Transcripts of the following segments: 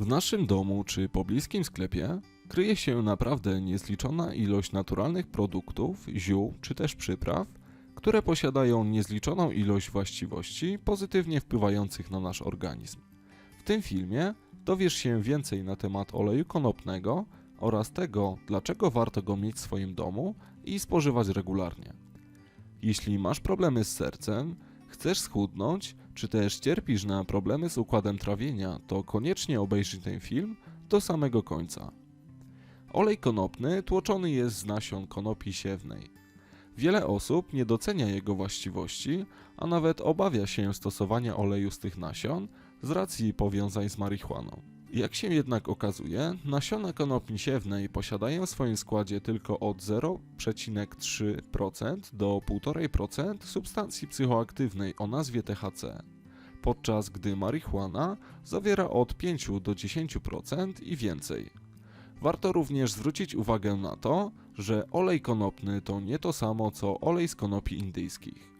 W naszym domu czy pobliskim sklepie kryje się naprawdę niezliczona ilość naturalnych produktów, ziół czy też przypraw, które posiadają niezliczoną ilość właściwości pozytywnie wpływających na nasz organizm. W tym filmie dowiesz się więcej na temat oleju konopnego oraz tego, dlaczego warto go mieć w swoim domu i spożywać regularnie. Jeśli masz problemy z sercem, chcesz schudnąć, czy też cierpisz na problemy z układem trawienia, to koniecznie obejrzyj ten film do samego końca. Olej konopny tłoczony jest z nasion konopi siewnej. Wiele osób nie docenia jego właściwości, a nawet obawia się stosowania oleju z tych nasion z racji powiązań z marihuaną. Jak się jednak okazuje, nasiona konopi siewnej posiadają w swoim składzie tylko od 0,3% do 1,5% substancji psychoaktywnej o nazwie THC, podczas gdy marihuana zawiera od 5 do 10% i więcej. Warto również zwrócić uwagę na to, że olej konopny to nie to samo co olej z konopi indyjskich.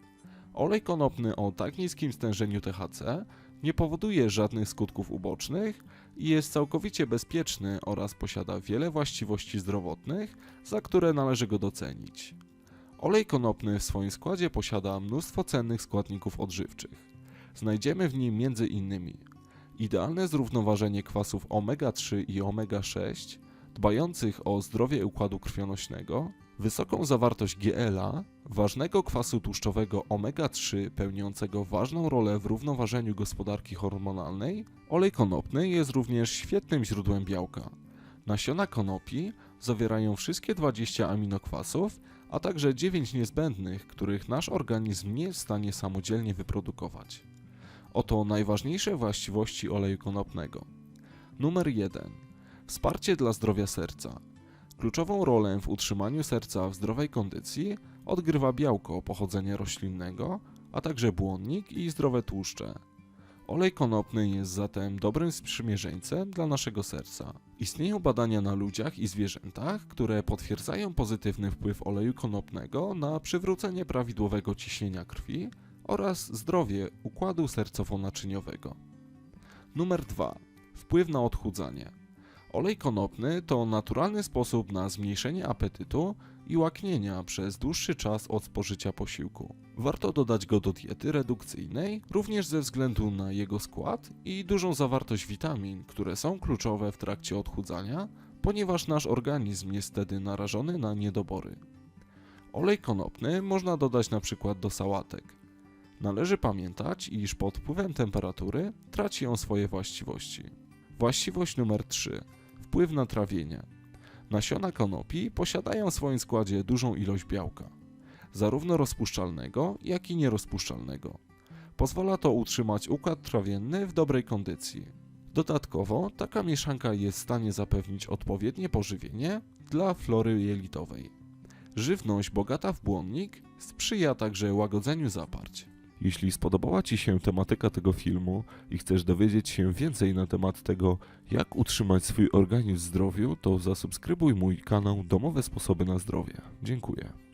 Olej konopny o tak niskim stężeniu THC nie powoduje żadnych skutków ubocznych i jest całkowicie bezpieczny oraz posiada wiele właściwości zdrowotnych, za które należy go docenić. Olej konopny w swoim składzie posiada mnóstwo cennych składników odżywczych. Znajdziemy w nim m.in. idealne zrównoważenie kwasów omega-3 i omega-6, dbających o zdrowie układu krwionośnego, wysoką zawartość GLA, ważnego kwasu tłuszczowego omega-3 pełniącego ważną rolę w równoważeniu gospodarki hormonalnej, olej konopny jest również świetnym źródłem białka. Nasiona konopi zawierają wszystkie 20 aminokwasów, a także 9 niezbędnych, których nasz organizm nie jest w stanie samodzielnie wyprodukować. Oto najważniejsze właściwości oleju konopnego. Numer 1. Wsparcie dla zdrowia serca. Kluczową rolę w utrzymaniu serca w zdrowej kondycji odgrywa białko pochodzenia roślinnego, a także błonnik i zdrowe tłuszcze. Olej konopny jest zatem dobrym sprzymierzeńcem dla naszego serca. Istnieją badania na ludziach i zwierzętach, które potwierdzają pozytywny wpływ oleju konopnego na przywrócenie prawidłowego ciśnienia krwi oraz zdrowie układu sercowo-naczyniowego. Numer 2. Wpływ na odchudzanie. Olej konopny to naturalny sposób na zmniejszenie apetytu i łaknienia przez dłuższy czas od spożycia posiłku. Warto dodać go do diety redukcyjnej, również ze względu na jego skład i dużą zawartość witamin, które są kluczowe w trakcie odchudzania, ponieważ nasz organizm jest wtedy narażony na niedobory. Olej konopny można dodać na przykład do sałatek. Należy pamiętać, iż pod wpływem temperatury traci on swoje właściwości. Właściwość numer 3. Wpływ na trawienie. Nasiona konopi posiadają w swoim składzie dużą ilość białka, zarówno rozpuszczalnego, jak i nierozpuszczalnego. Pozwala to utrzymać układ trawienny w dobrej kondycji. Dodatkowo, taka mieszanka jest w stanie zapewnić odpowiednie pożywienie dla flory jelitowej. Żywność bogata w błonnik sprzyja także łagodzeniu zaparć. Jeśli spodobała Ci się tematyka tego filmu i chcesz dowiedzieć się więcej na temat tego, jak utrzymać swój organizm w zdrowiu, to zasubskrybuj mój kanał Domowe Sposoby na Zdrowie. Dziękuję.